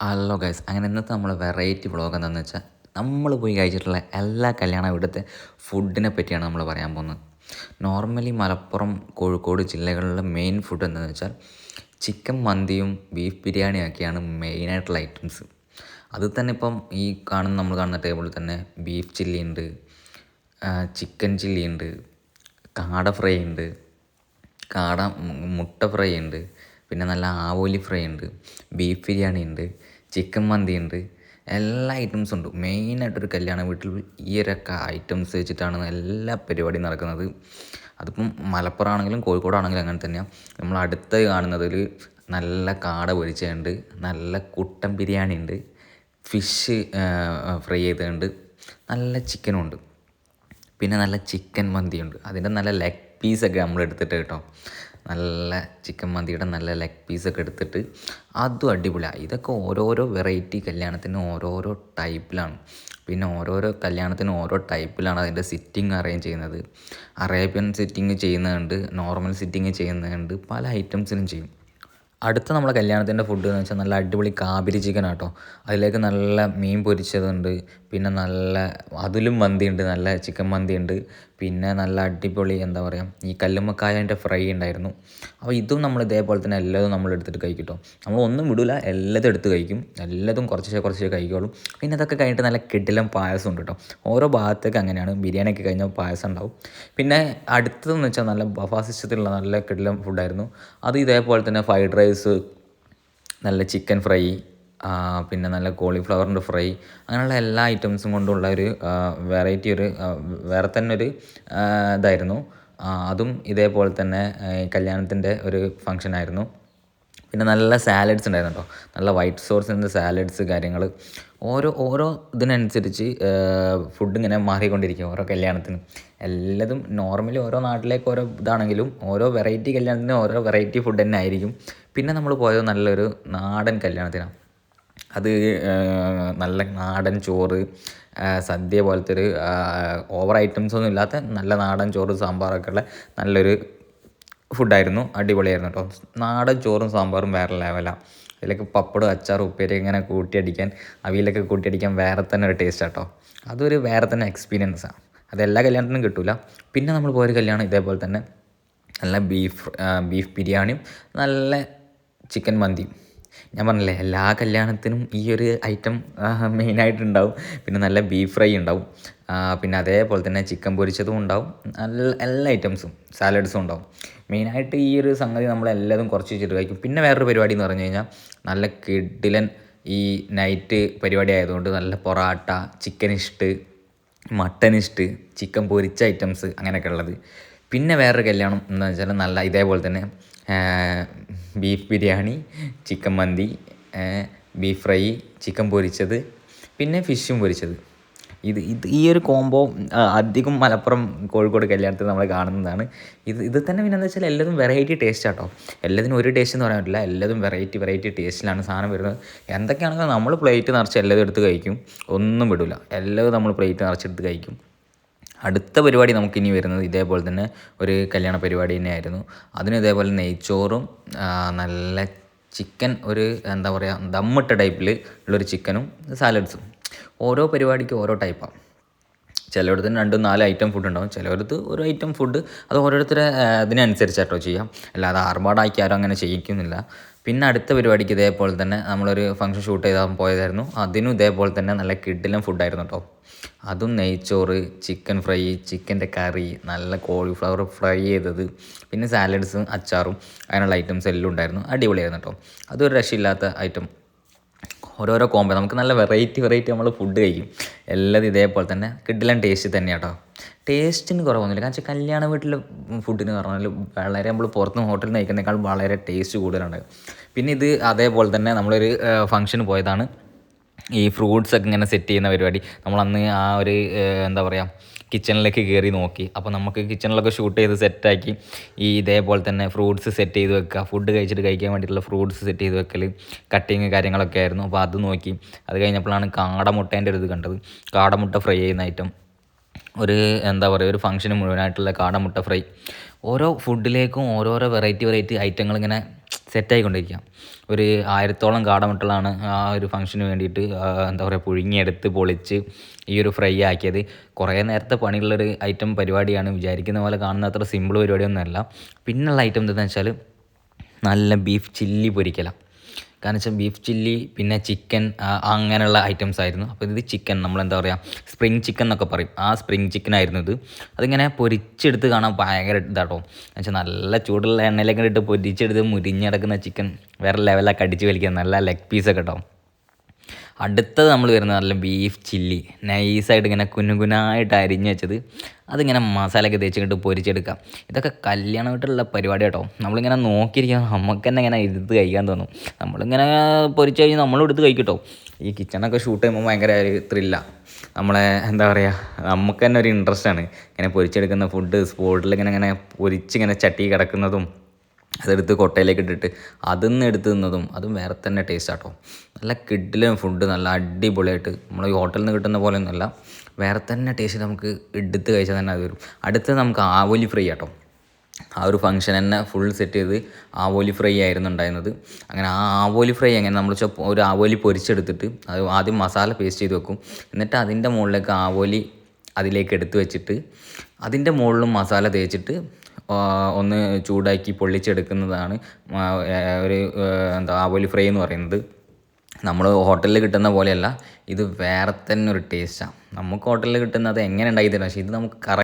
Hello guys അങ്ങനെ ഇന്നത്തെ നമ്മൾ വെറൈറ്റി വ്ളോഗ് എന്താണെന്ന് വെച്ചാൽ നമ്മൾ പോയി കഴിച്ചിട്ടുള്ള എല്ലാ കല്യാണ ഇവിടുത്തെ ഫുഡിനെ പറ്റിയാണ് നമ്മൾ പറയാൻ പോകുന്നത്. നോർമലി മലപ്പുറം കോഴിക്കോട് ജില്ലകളിലെ മെയിൻ ഫുഡ് എന്താണെന്ന് വെച്ചാൽ ചിക്കൻ മന്തിയും ബീഫ് ബിരിയാണിയൊക്കെയാണ് മെയിനായിട്ടുള്ള ഐറ്റംസ് അത് തന്നെ ഇപ്പം ഈ കാണുന്ന നമ്മൾ കാണുന്ന ടേബിളിൽ തന്നെ ബീഫ് ചില്ലി ഉണ്ട് ചിക്കൻ ചില്ലി ഉണ്ട് കാട ഫ്രൈ ഉണ്ട് കാട മുട്ട ഫ്രൈ ഉണ്ട് പിന്നെ നല്ല ആവോലി ഫ്രൈ ഉണ്ട് ബീഫ് ബിരിയാണി ഉണ്ട് ചിക്കൻ മന്തി ഉണ്ട് എല്ലാ ഐറ്റംസും ഉണ്ട്. മെയിനായിട്ടൊരു കല്യാണ വീട്ടിൽ ഈ ഒരൊക്കെ ഐറ്റംസ് വെച്ചിട്ടാണ് എല്ലാ പരിപാടിയും നടക്കുന്നത്. അതിപ്പം മലപ്പുറം ആണെങ്കിലും കോഴിക്കോടാണെങ്കിലും അങ്ങനെ തന്നെയാണ് നമ്മൾ അടുത്ത് കാണുന്നതിൽ നല്ല കാട പൊരിച്ചുണ്ട് നല്ല കുട്ടൻ ബിരിയാണി ഉണ്ട്. ഫിഷ് ഫ്രൈ ചെയ്തുണ്ട് നല്ല ചിക്കനും ഉണ്ട്. പിന്നെ നല്ല ചിക്കൻ മന്തിയുണ്ട്. അതിന്റെ നല്ല ലെഗ് പീസൊക്കെ നമ്മൾ എടുത്തിട്ട് കേട്ടോ. നല്ല ചിക്കൻ മന്തിയുടെ നല്ല ലെഗ് പീസൊക്കെ എടുത്തിട്ട് അതും അടിപൊളിയാണ് ഇതൊക്കെ ഓരോരോ വെറൈറ്റി കല്യാണത്തിന് ഓരോരോ ടൈപ്പിലാണ് പിന്നെ ഓരോരോ കല്യാണത്തിന് ഓരോ ടൈപ്പിലാണ് അതിന്റെ സിറ്റിംഗ് അറേഞ്ച് ചെയ്യുന്നത്. അറേബ്യൻ സിറ്റിംഗ് ചെയ്യുന്നതുണ്ട് നോർമൽ സിറ്റിംഗ് ചെയ്യുന്നതുണ്ട് പല ഐറ്റംസിനും ചെയ്യും. അടുത്ത നമ്മുടെ കല്യാണത്തിന്റെ ഫുഡ് എന്ന് വെച്ചാൽ നല്ല അടിപൊളി കാബിരി ചിക്കൻ ആട്ടോ. അതിലേക്ക് നല്ല മീൻ പൊരിച്ചതുണ്ട് പിന്നെ നല്ല അതിലും മന്തി ഉണ്ട് നല്ല ചിക്കൻ മന്തി ഉണ്ട് പിന്നെ നല്ല അടിപൊളി എന്താ പറയുക ഈ കല്ലുമ്മക്കായന്റെ ഫ്രൈ ഉണ്ടായിരുന്നു. അപ്പോൾ ഇതും നമ്മൾ ഇതേപോലെ തന്നെ എല്ലാതും നമ്മൾ എടുത്തിട്ട് കഴിക്കട്ടോ നമ്മൾ ഒന്നും വിടില്ല എല്ലാതും എടുത്ത് കഴിക്കും. എല്ലാതും കുറച്ചേ കുറച്ചേ കഴിക്കുള്ളൂ. പിന്നെ അതൊക്കെ കഴിഞ്ഞിട്ട് നല്ല കിടിലം പായസം ഉണ്ട് കേട്ടോ. ഓരോ ഭാഗത്തേക്ക് അങ്ങനെയാണ്. ബിരിയാണിയൊക്കെ കഴിഞ്ഞാൽ പായസം ഉണ്ടാവും. പിന്നെ അടുത്തതെന്ന് വെച്ചാൽ നല്ല ബഫാ സിസ്റ്റത്തിലുള്ള നല്ല കിടിലം ഫുഡായിരുന്നു അത് ഇതേപോലെ തന്നെ ഫ്രൈഡ് റൈസ് നല്ല ചിക്കൻ ഫ്രൈ പിന്നെ നല്ല കോളിഫ്ലവറിന്റെ ഫ്രൈ അങ്ങനെയുള്ള എല്ലാ ഐറ്റംസും കൊണ്ടുള്ള ഒരു വെറൈറ്റി ഒരു വേറെ തന്നെ ഒരു ഇതായിരുന്നു. അതും ഇതേപോലെ തന്നെ കല്യാണത്തിന്റെ ഒരു ഫങ്ഷൻ ആയിരുന്നു. പിന്നെ നല്ല സാലഡ്സ് ഉണ്ടായിരുന്നു കേട്ടോ നല്ല വൈറ്റ് സോഴ്സിന്റെ സാലഡ്സ് കാര്യങ്ങൾ ഓരോ ഓരോ ഇതിനനുസരിച്ച് ഫുഡ് ഇങ്ങനെ മാറിക്കൊണ്ടിരിക്കും ഓരോ കല്യാണത്തിന്. എല്ലതും നോർമലി ഓരോ നാട്ടിലേക്ക് ഓരോ ഇതാണെങ്കിലും ഓരോ വെറൈറ്റി കല്യാണത്തിന് ഓരോ വെറൈറ്റി ഫുഡ് തന്നെ ആയിരിക്കും. പിന്നെ നമ്മൾ പോയത് നല്ലൊരു നാടൻ കല്യാണത്തിനാണ്. അത് നല്ല നാടൻ ചോറ് സദ്യ പോലത്തെ ഒരു ഓവർ ഐറ്റംസ് ഒന്നും ഇല്ലാത്ത നല്ല നാടൻ ചോറ് സാമ്പാറൊക്കെ ഉള്ള നല്ലൊരു ഫുഡായിരുന്നു. അടിപൊളിയായിരുന്നു കേട്ടോ. നാടൻ ചോറും സാമ്പാറും വേറെ ലെവലാണ് അതിലേക്ക് പപ്പടം അച്ചാർ ഉപ്പേരി ഇങ്ങനെ കൂട്ടിയടിക്കാൻ അവിയിലൊക്കെ കൂട്ടിയടിക്കാൻ വേറെ തന്നെ ഒരു ടേസ്റ്റ് കേട്ടോ. അതൊരു വേറെ തന്നെ എക്സ്പീരിയൻസാണ് എല്ലാ കല്യാണത്തിനും കിട്ടില്ല പിന്നെ നമ്മൾ പോയൊരു കല്യാണം ഇതേപോലെ തന്നെ നല്ല ബീഫ് ബീഫ് ബിരിയാണിയും നല്ല ചിക്കൻ മന്തിയും. ഞാൻ പറഞ്ഞില്ലേ എല്ലാ കല്യാണത്തിനും ഈ ഒരു ഐറ്റം മെയിനായിട്ടുണ്ടാവും പിന്നെ നല്ല ബീഫ് ഫ്രൈ ഉണ്ടാവും. പിന്നെ അതേപോലെ തന്നെ ചിക്കൻ പൊരിച്ചതും ഉണ്ടാവും. നല്ല എല്ലാ ഐറ്റംസും സാലഡ്സും ഉണ്ടാവും. മെയിനായിട്ട് ഈ ഒരു സംഗതി നമ്മളെല്ലാതും കുറച്ച് വെച്ചിട്ട് കഴിക്കും പിന്നെ വേറൊരു പരിപാടി എന്ന് പറഞ്ഞു കഴിഞ്ഞാൽ നല്ല കിഡിലൻ ഈ നൈറ്റ് പരിപാടി ആയതുകൊണ്ട് നല്ല parotta chicken stew mutton stew chicken പൊരിച്ച ഐറ്റംസ് അങ്ങനെയൊക്കെ ഉള്ളത്. പിന്നെ വേറൊരു കല്യാണം എന്ന് വെച്ചാൽ നല്ല ഇതേപോലെ തന്നെ beef biryani chicken mandi beef fry chicken പൊരിച്ചത് പിന്നെ ഫിഷും പൊരിച്ചത്. ഇത് ഇത് ഈ ഒരു കോംബോ അധികം മലപ്പുറം കോഴിക്കോട് കല്യാണത്തിൽ നമ്മൾ കാണുന്നതാണ്. ഇത് ഇത് തന്നെ പിന്നെ എന്താ വെച്ചാൽ എല്ലാതും വെറൈറ്റി ടേസ്റ്റ് ആട്ടോ. എല്ലാത്തിനും ഒരു ടേസ്റ്റ് എന്ന് പറയാൻ പറ്റില്ല. എല്ലാതും വെറൈറ്റി വെറൈറ്റി ടേസ്റ്റിലാണ് സാധനം വരുന്നത്. എന്തൊക്കെയാണെങ്കിലും നമ്മൾ പ്ലേറ്റ് നിറച്ച് എല്ലാതും എടുത്ത് കഴിക്കും. ഒന്നും വിടില്ല എല്ലാതും നമ്മൾ പ്ലേറ്റ് നിറച്ചെടുത്ത് കഴിക്കും. അടുത്ത പരിപാടി നമുക്കിനി വരുന്നത് ഇതേപോലെ തന്നെ ഒരു കല്യാണ പരിപാടി തന്നെയായിരുന്നു. അതിന് ഇതേപോലെ നെയ്ച്ചോറും നല്ല ചിക്കൻ ഒരു എന്താ പറയുക ദമ്മിട്ട ടൈപ്പിൽ ഉള്ളൊരു ചിക്കനും സാലഡ്സും. ഓരോ പരിപാടിക്കും ഓരോ ടൈപ്പാണ്. ചിലയിടത്ത് രണ്ടും നാല് ഐറ്റം ഫുഡ് ഉണ്ടാവും. ചിലയിടത്ത് ഒരു ഐറ്റം ഫുഡ് അത് ഓരോരുത്തരെ അതിനനുസരിച്ചാട്ടോ ചെയ്യാം. അല്ലാതെ ആർഭാടാക്കി ആരും അങ്ങനെ ചെയ്യിക്കുന്നില്ല. പിന്നെ അടുത്ത പരിപാടിക്ക് ഇതേപോലെ തന്നെ നമ്മളൊരു ഫംഗ്ഷൻ ഷൂട്ട് ചെയ്താൽ പോയതായിരുന്നു. അതിനും ഇതേപോലെ തന്നെ നല്ല കിഡിലും ഫുഡായിരുന്നു കേട്ടോ അതും നെയ്ച്ചോറ് ചിക്കൻ ഫ്രൈ ചിക്കന്റെ കറി നല്ല കോളിഫ്ലവർ ഫ്രൈ ചെയ്തത് പിന്നെ സാലഡ്സും അച്ചാറും അങ്ങനെയുള്ള ഐറ്റംസ് എല്ലാം ഉണ്ടായിരുന്നു. അടിപൊളിയായിരുന്നു കേട്ടോ അതൊരു രക്ഷയില്ലാത്ത ഐറ്റം ഓരോരോ കോമ്പോ നമുക്ക് നല്ല വെറൈറ്റി വെറൈറ്റി നമ്മൾ ഫുഡ് കഴിക്കും. എല്ലാം ഇതേപോലെ തന്നെ കിഡിലൻ ടേസ്റ്റ് തന്നെയാണ് കേട്ടോ ടേസ്റ്റിന് കുറവൊന്നുമില്ല. കാരണം വെച്ചാൽ കല്യാണ വീട്ടിലെ ഫുഡിന് പറഞ്ഞാൽ വളരെ നമ്മൾ പുറത്തുനിന്ന് ഹോട്ടലിൽ നിന്ന് കഴിക്കുന്നതിനേക്കാൾ വളരെ ടേസ്റ്റ് കൂടുതലുണ്ട് പിന്നെ ഇത് അതേപോലെ തന്നെ നമ്മളൊരു ഫംഗ്ഷന് പോയതാണ്. ഈ ഫ്രൂട്ട്സ് ഒക്കെ ഇങ്ങനെ സെറ്റ് ചെയ്യുന്ന പരിപാടി. നമ്മളന്ന് ആ ഒരു എന്താ പറയുക കിച്ചണിലേക്ക് കയറി നോക്കി. അപ്പോൾ നമുക്ക് കിച്ചണിലൊക്കെ ഷൂട്ട് ചെയ്ത് സെറ്റാക്കി ഈ ഇതേപോലെ തന്നെ ഫ്രൂട്ട്സ് സെറ്റ് ചെയ്ത് വെക്കുക. ഫുഡ് കഴിച്ചിട്ട് കഴിക്കാൻ വേണ്ടിയിട്ടുള്ള ഫ്രൂട്ട്സ് സെറ്റ് ചെയ്ത് വെക്കൽ കട്ടിങ് കാര്യങ്ങളൊക്കെ ആയിരുന്നു. അപ്പോൾ അത് നോക്കി. അത് കഴിഞ്ഞപ്പോഴാണ് കാടമുട്ടേന്റെ ഒരു ഇത് കണ്ടത്. കാടമുട്ട ഫ്രൈ ചെയ്യുന്ന ഐറ്റം ഒരു എന്താ പറയുക ഒരു ഫംഗ്ഷന് മുഴുവനായിട്ടുള്ള കാടമുട്ട ഫ്രൈ ഓരോ ഫുഡിലേക്കും ഓരോരോ വെറൈറ്റി വെറൈറ്റി ഐറ്റങ്ങൾ ഇങ്ങനെ സെറ്റായിക്കൊണ്ടിരിക്കുക ഒരു ആയിരത്തോളം കാടമുട്ടലാണ് ആ ഒരു ഫംഗ്ഷന് വേണ്ടിയിട്ട് എന്താ പറയുക പുഴുങ്ങിയെടുത്ത് പൊളിച്ച് ഈ ഒരു ഫ്രൈ ആക്കിയത്. കുറേ നേരത്തെ പണിയുള്ളൊരു ഐറ്റം പരിപാടിയാണ്. വിചാരിക്കുന്ന പോലെ കാണുന്ന അത്ര സിമ്പിൾ പരിപാടിയൊന്നുമല്ല. പിന്നുള്ള ഐറ്റം എന്താണെന്ന് വെച്ചാൽ നല്ല ബീഫ് ചില്ലി പൊരിക്കലാണ്. കാരണം വെച്ചാൽ ബീഫ് ചില്ലി പിന്നെ ചിക്കൻ അങ്ങനെയുള്ള ഐറ്റംസ് ആയിരുന്നു. അപ്പോൾ ഇത് ചിക്കൻ നമ്മളെന്താ പറയുക സ്പ്രിങ് ചിക്കൻ എന്നൊക്കെ പറയും. ആ സ്പ്രിങ് ചിക്കൻ ആയിരുന്നു ഇത്. അതിങ്ങനെ പൊരിച്ചെടുത്ത് കാണാൻ ഭയങ്കര ഇതാട്ടോ. എന്നുവെച്ചാൽ നല്ല ചൂടുള്ള എണ്ണയിലൊക്കെ ഇട്ട് പൊരിച്ചെടുത്ത് മുരിഞ്ഞടക്കുന്ന ചിക്കൻ വേറെ ലെവലൊക്കെ അടിച്ച് വലിക്കുക നല്ല ലെഗ് പീസൊക്കെ കേട്ടോ അടുത്തത് നമ്മൾ വരുന്നത് നല്ല ബീഫ് ചില്ലി നൈസായിട്ട് ഇങ്ങനെ കുനുകുനായിട്ട് അരിഞ്ഞ് വെച്ചത്. അതിങ്ങനെ മസാലയൊക്കെ തേച്ചിട്ട് പൊരിച്ചെടുക്കാം. ഇതൊക്കെ കല്യാണ വീട്ടിലുള്ള പരിപാടി കേട്ടോ. നമ്മളിങ്ങനെ നോക്കിയിരിക്കാൻ നമുക്ക് തന്നെ ഇങ്ങനെ എടുത്ത് കഴിക്കാൻ തോന്നും. നമ്മളിങ്ങനെ പൊരിച്ച് കഴിഞ്ഞാൽ നമ്മളും എടുത്ത് കഴിക്കട്ടോ ഈ കിച്ചണൊക്കെ ഷൂട്ട് ചെയ്യുമ്പോൾ ഭയങ്കര ഒരു ത്രില്ല നമ്മളെ എന്താ പറയുക നമുക്ക് തന്നെ ഒരു ഇൻട്രസ്റ്റാണ് ഇങ്ങനെ പൊരിച്ചെടുക്കുന്ന ഫുഡ് സ്പോട്ടിൽ ഇങ്ങനെ ഇങ്ങനെ പൊരിച്ചിങ്ങനെ ചട്ടി കിടക്കുന്നതും അതെടുത്ത് കൊട്ടയിലേക്ക് ഇട്ടിട്ട് അതിൽ നിന്ന് എടുത്ത് തിന്നതും അതും വേറെ തന്നെ ടേസ്റ്റ് ആട്ടോ. നല്ല കിഡിലും ഫുഡ് നല്ല അടിപൊളിയായിട്ട്. നമ്മൾ ഈ ഹോട്ടലിൽ നിന്ന് കിട്ടുന്ന പോലെ ഒന്നുമല്ല വേറെ തന്നെ ടേസ്റ്റ് നമുക്ക് എടുത്ത് കഴിച്ചാൽ തന്നെ അത് വരും. അടുത്ത് നമുക്ക് ആവോലി ഫ്രൈ ആട്ടോ. ആ ഒരു ഫംഗ്ഷൻ തന്നെ ഫുൾ സെറ്റ് ചെയ്ത് ആവോലി ഫ്രൈ ആയിരുന്നു ഉണ്ടായിരുന്നത്. അങ്ങനെ ആ ആവോലി ഫ്രൈ എങ്ങനെ നമ്മൾ ഒരു ആവോലി പൊരിച്ചെടുത്തിട്ട് അത് ആദ്യം മസാല പേസ്റ്റ് ചെയ്ത് വെക്കും. എന്നിട്ട് അതിന്റെ മുകളിലേക്ക് ആവോലി അതിലേക്ക് എടുത്ത് വെച്ചിട്ട് അതിന്റെ മുകളിലും മസാല തേച്ചിട്ട് ഒന്ന് ചൂടാക്കി പൊള്ളിച്ചെടുക്കുന്നതാണ് ഒരു എന്താ ആവോലി ഫ്രൈ എന്ന് പറയുന്നത്. നമ്മൾ ഹോട്ടലിൽ കിട്ടുന്ന പോലെയല്ല ഇത് വേറെ തന്നെ ഒരു ടേസ്റ്റാണ് നമുക്ക് ഹോട്ടലിൽ കിട്ടുന്നത് എങ്ങനെ ഉണ്ടാക്കി തരാം പക്ഷേ ഇത് നമുക്ക് കറക്റ്റ്